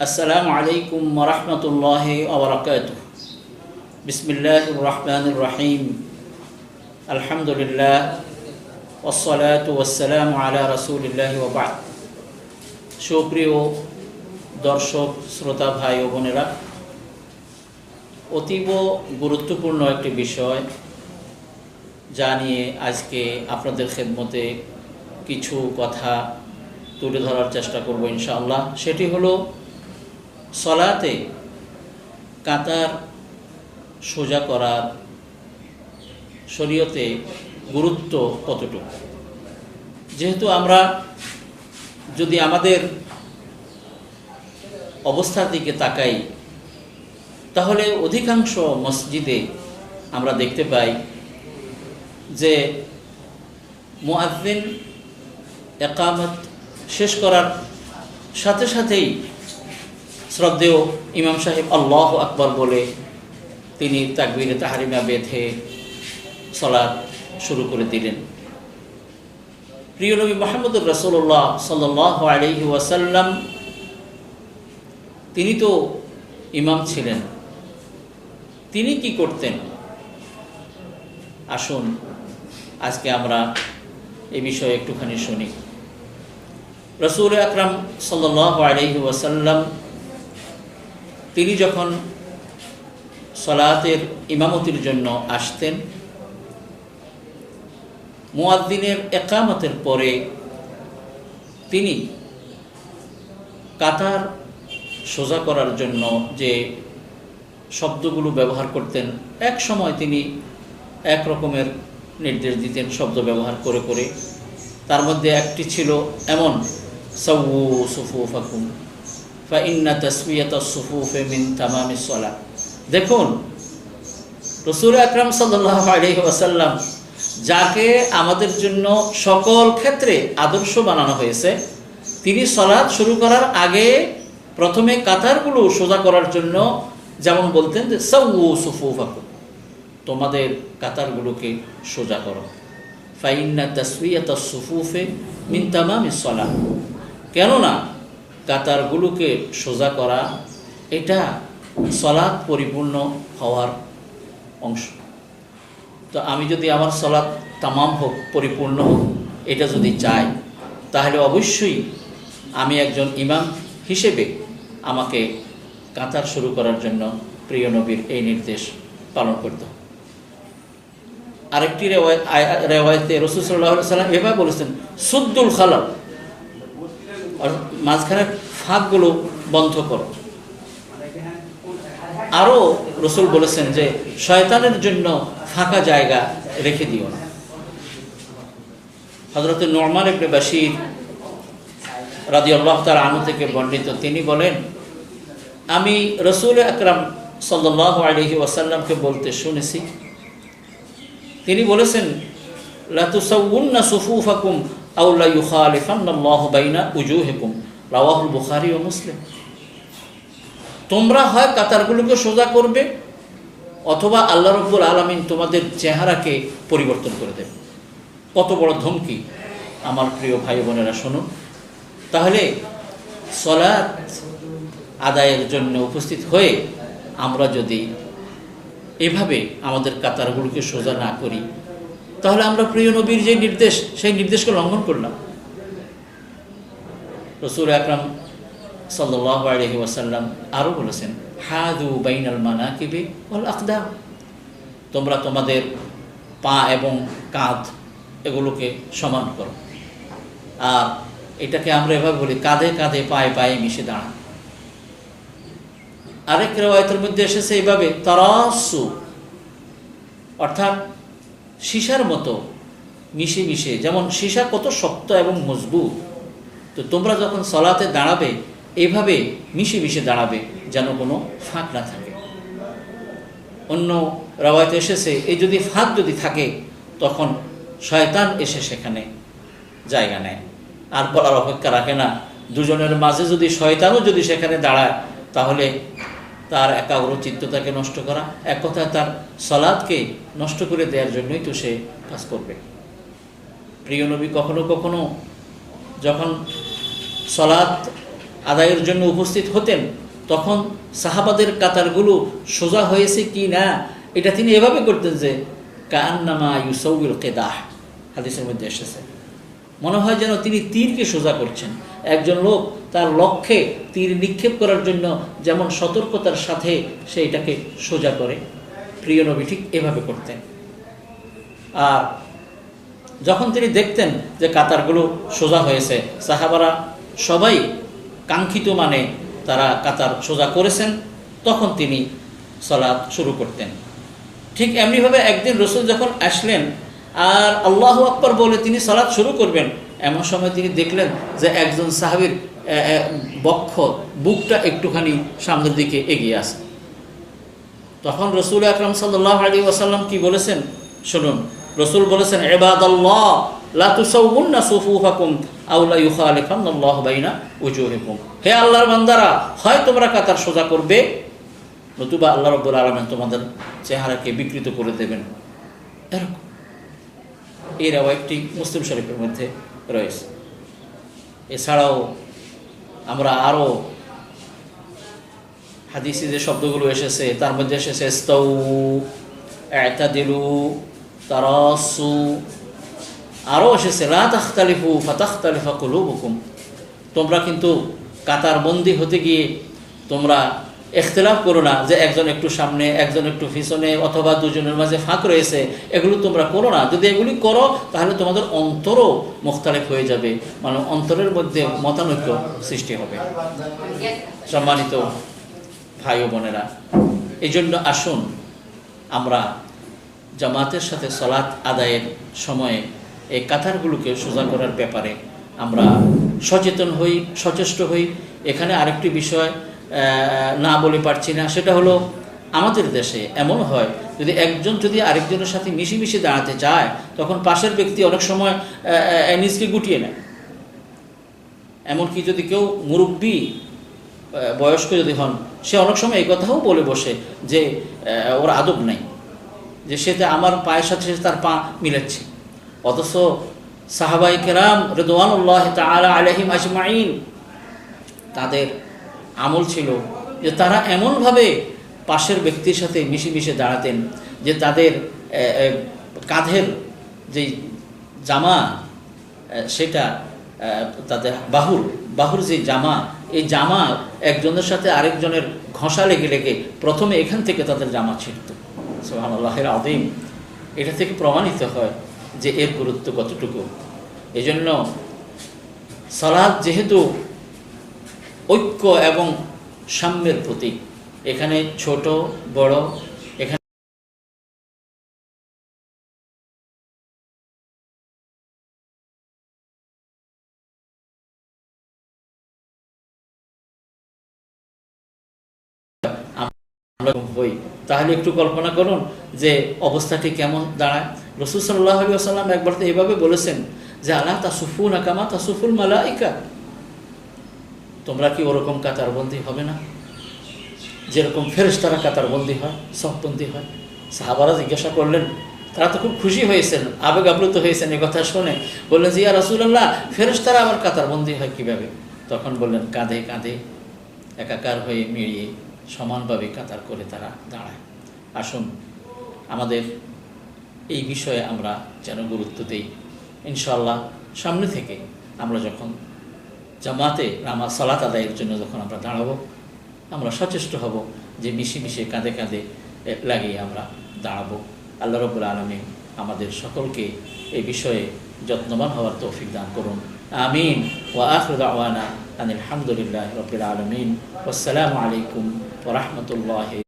আসসালামু আলাইকুম রহমতুল্লাহ আবরকাত বিসমিল্লাহ রহমান রহিম আলহামদুলিল্লাহ ওসলাত ওসালাম আলা রসুলিল্লাহ ওবাদ সুপ্রিয় দর্শক, শ্রোতা, ভাই ও বোনেরা, অতীব গুরুত্বপূর্ণ একটি বিষয় যা নিয়ে আজকে আপনাদের খেদমতে কিছু কথা তুলে ধরার চেষ্টা করব ইনশাআল্লাহ। সেটি হলো সলাতে কাতার সোজা করার শরীয়তে গুরুত্ব কতটুকু? যেহেতু আমরা যদি আমাদের অবস্থার দিকে তাকাই, তাহলে অধিকাংশ মসজিদে আমরা দেখতে পাই যে মুআদ্দিন একামত শেষ করার সাথে সাথেই শ্রদ্ধেয় ইমাম সাহেব আল্লাহ আকবর বলে তিনি তাকবিরে তাহারিমা বেঁধে সলাদ শুরু করে দিলেন। প্রিয় নবী মোহাম্মদুর রসুল্লাহ সাল্লাহ আলহি ওয়াসাল্লাম তিনি তো ইমাম ছিলেন। তিনি কি করতেন? আসুন, আজকে আমরা এ বিষয়ে একটুখানি শুনি। রসুল আকরাম সাল্লাহ আলহি ওয়াসাল্লাম তিনি যখন সলাতের ইমামতির জন্য আসতেন মুয়াদ্দিনের একামতের পরে তিনি কাতার সোজা করার জন্য যে শব্দগুলো ব্যবহার করতেন, এক সময় তিনি এক রকমের নির্দেশ দিতেন শব্দ ব্যবহার করে করে। তার মধ্যে একটি ছিল এমন সৌ সুফু ফাকুম দেখুন, রসুল আকরাম ওয়াসাল্লাম যাকে আমাদের জন্য সকল ক্ষেত্রে আদর্শ বানানো হয়েছে, তিনি সলাদ শুরু করার আগে প্রথমে কাতারগুলো সোজা করার জন্য যেমন বলতেন যে সৌ সুফু ফাকু তোমাদের কাতারগুলোকে সোজা করো। ফাইন্না তসমিয়ত সুফুফে মিন তামামি সলা কেননা কাতারগুলোকে সোজা করা, এটা সলাৎ পরিপূর্ণ হওয়ার অংশ। তো আমি যদি আমার সলাৎ তামাম হোক, পরিপূর্ণ হোক, এটা যদি চাই, তাহলে অবশ্যই আমি একজন ইমাম হিসেবে আমাকে কাতার শুরু করার জন্য প্রিয় নবীর এই নির্দেশ পালন করতে আরেকটি আরেকটি রেওয়ায়তে রসুল সাল্লাহ সাল্লাম এভাবে বলেছেন, সুদ্দুল খালাল মাঝখানে ফাঁকগুলো বন্ধ করো। আরও রসুল বলেছেন যে, শয়তানের জন্য ফাঁকা জায়গা রেখে দিও না। হজরত নর্মান একটু বাসির রাজি আল্লাহ তার আনু থেকে বর্ণিত, তিনি বলেন, আমি রসুল আকরাম সাল্লাহ আলহি ওয়াসাল্লামকে বলতে শুনেছি। তিনি বলেছেন লাতুসাউন্না সুফুফাকুম আউলা ইউখালিফান্নাল্লাহ বাইনা উজুহিকুম, রাওয়াহুল বুখারী ও মুসলিম। তোমরা হয় কাতারগুলোকে সোজা করবে, অথবা আল্লাহ রব্বুল আলমিন তোমাদের চেহারাকে পরিবর্তন করে দেবে। কত বড় ধমকি, আমার প্রিয় ভাই বোনেরা, শুনুন। তাহলে সলাৎ আদায়ের জন্য উপস্থিত হয়ে আমরা যদি এভাবে আমাদের কাতারগুলোকে সোজা না করি তাহলে আমরা প্রিয় নবীর যে নির্দেশ, সেই নির্দেশকে লঙ্ঘন করলাম। রসুল আকরাম ওয়াসাল্লাম আরও বলেছেন, হাদু বাইনাল মানা কিবি ওল আকদা তোমরা তোমাদের পা এবং কাঁধ এগুলোকে সমান করো। আর এটাকে আমরা এভাবে বলি, কাঁধে কাঁধে পায়ে পায়ে মিশে দাঁড়া আরেক রেওয়ায়তের মধ্যে এসেছে এইভাবে, তারাসু। অর্থাৎ সীসার মতো মিশে মিশে, যেমন সীসা কত শক্ত এবং মজবুত। তো তোমরা যখন সলাতে দাঁড়াবে, এভাবে মিশে মিশে দাঁড়াবে, যেন কোনো ফাঁক না থাকে। অন্য রাওয়ায়তে এসেছে, এই যদি ফাঁক যদি থাকে, তখন শয়তান এসে সেখানে জায়গা নেয়। আর বলার অপেক্ষা রাখে না, দুজনের মাঝে যদি শয়তানও যদি সেখানে দাঁড়ায়, তাহলে তার একাগ্রচিত্ততাকে নষ্ট করা, এক কথায় তার সলাদকে নষ্ট করে দেওয়ার জন্যই তো সে কাজ করবে। প্রিয় নবী, কখনো কখনো যখন সলাদ আদায়ের জন্য উপস্থিত হতেন, তখন সাহাবাদের কাতারগুলো সোজা হয়েছে কি না, এটা তিনি এভাবে করতেন যে কান্নামা ইউসৌল কেদাহ, হাদিসের মধ্যে এসেছে। মনে হয় যেন তিনি তীরকে সোজা করছেন। একজন লোক তার লক্ষ্যে তীর নিক্ষেপ করার জন্য যেমন সতর্কতার সাথে সে এটাকে সোজা করে। প্রিয় নবী ঠিক এভাবে করতেন। আর যখন তিনি দেখতেন যে কাতারগুলো সোজা হয়েছে, সাহাবারা সবাই কাঙ্ক্ষিত মানে তারা কাতার সোজা করেছেন, তখন তিনি সলাৎ শুরু করতেন। ঠিক এমনিভাবে একদিন রসুল যখন আসলেন আর আল্লাহ আকবর বলে তিনি সালাদ শুরু করবেন। এমন সময় তিনি দেখলেন যে একজন সাহাবির বক্ষ বুকটা একটুখানি সামনের দিকে এগিয়ে আসে তখন রসুল আকরম সাল্লাহ আলী ওয়াসাল্লাম কি বলেছেন? শুনুন, রসুল বলেছেন এবাদ আল্লাহ লা তুসাউন্না সুফুফাকুম আও লা ইউখালিফান্নাল্লাহু বাইনা উজুহিকুম। হে আল্লাহর বান্দারা, হয় তোমরা কাতার সোজা করবে, নতুবা আল্লাহ রব্বুল আলামিন তোমাদের চেহারাকে বিকৃত করে দেবেন। এরকম। এই একটি মুসলিম শরীফের মধ্যে রয়েছে। এছাড়াও আমরা আরও হাদিসি যে শব্দগুলো এসেছে, তার মধ্যে এসেছে স্তৌ এতাদিলু, তারাসু আরও এসেছে, লা তাখতালিফু ফাতাখতালিফা কুলুবুকুম। তোমরা কিন্তু কাতার বন্দি হতে গিয়ে তোমরা এখতলাফ করো না যে একজন একটু সামনে, একজন একটু পিছনে অথবা দুজনের মাঝে ফাঁক রয়েছে, এগুলো তোমরা করো না। যদি এগুলি করো, তাহলে তোমাদের অন্তরও মুখতালেফ হয়ে যাবে। মানে অন্তরের মধ্যে মতানৈক্য সৃষ্টি হবে। সম্মানিত ভাই ও বোনেরা এই জন্য আসুন আমরা জামাতের সাথে সলাৎ আদায়ের সময়ে এই কাতারগুলোকে সোজা করার ব্যাপারে আমরা সচেতন হই, সচেষ্ট হই। এখানে আরেকটি বিষয় না বলে পারছি না, সেটা হলো আমাদের দেশে এমন হয়, যদি একজন যদি আরেকজনের সাথে মিশি মিশি দাঁড়াতে চায়, তখন পাশের ব্যক্তি অনেক সময় নিজকে গুটিয়ে নেয়। এমনকি যদি কেউ মুরব্বী বয়স্ক যদি হন, সে অনেক সময় এই কথাও বলে বসে যে ওর আদব নাই, যে সে আমার পায়ের সাথে সাথে তার পা মিলাচ্ছে। অথচ সাহাবাই কেরাম রেদওয়ানুল্লাহ তাদের আমল ছিল যে তারা এমনভাবে পাশের ব্যক্তির সাথে মিশে মিশে দাঁড়াতেন যে তাদের কাঁধের যে জামা সেটা তাদের বাহুর বাহুর যে জামা, এই জামা একজনের সাথে আরেকজনের ঘষা লেগে লেগে প্রথমে এখান থেকে তাদের জামা ছিঁড়ত সোহানুল্লাহের আদিম এটা থেকে প্রমাণিত হয় যে এর গুরুত্ব কতটুকু। এই জন্য সালাদ যেহেতু ঐক্য এবং সাম্যের প্রতীক। এখানে ছোট, বড় হই। তাহলে একটু কল্পনা করুন যে অবস্থাটি কেমন দাঁড়ায়। রসুল সাল্লাহ আলী আসাল্লাম একবার তো এভাবে বলেছেন যে আল্লাহ তাসুফু নাকামা তাসুফুল মালাইকা? তোমরা কি ওরকম কাতারবন্দি হবে না? যেরকম ফেরেশতারা কাতারবন্দি হয় সববন্দি হয়। সাহাবারা জিজ্ঞাসা করলেন, তারা তো খুব খুশি হয়েছেন, আবেগ আপ্লুত হয়েছেন এ কথা শুনে। বললেন যে, ইয়া রাসুল্লাহ ফেরেশতারা আবার কাতারবন্দি হয় কীভাবে? তখন বললেন কাঁধে কাঁধে একাকার হয়ে মিলিয়ে সমানভাবে কাতার করে তারা দাঁড়ায়। আসুন, আমাদের এই বিষয়ে আমরা যেন গুরুত্ব দিই। ইনশাল্লাহ সামনে থেকে আমরা যখন জামাতে নামাজ সালাত আদায়ের জন্য যখন আমরা দাঁড়াবো, আমরা সচেষ্ট হব যে মিশে মিশে কাঁধে কাঁধে লাগিয়ে আমরা দাঁড়াবো। আল্লাহ রবুল আলমী আমাদের সকলকে এই বিষয়ে যত্নবান হওয়ার তৌফিক দান করুন। আমিন। ও আখরুদ আওয়ানা আনিল হামদুলিল্লাহ রবিল আলমিন। আসসালামু আলাইকুম ওরহমতুল্লাহ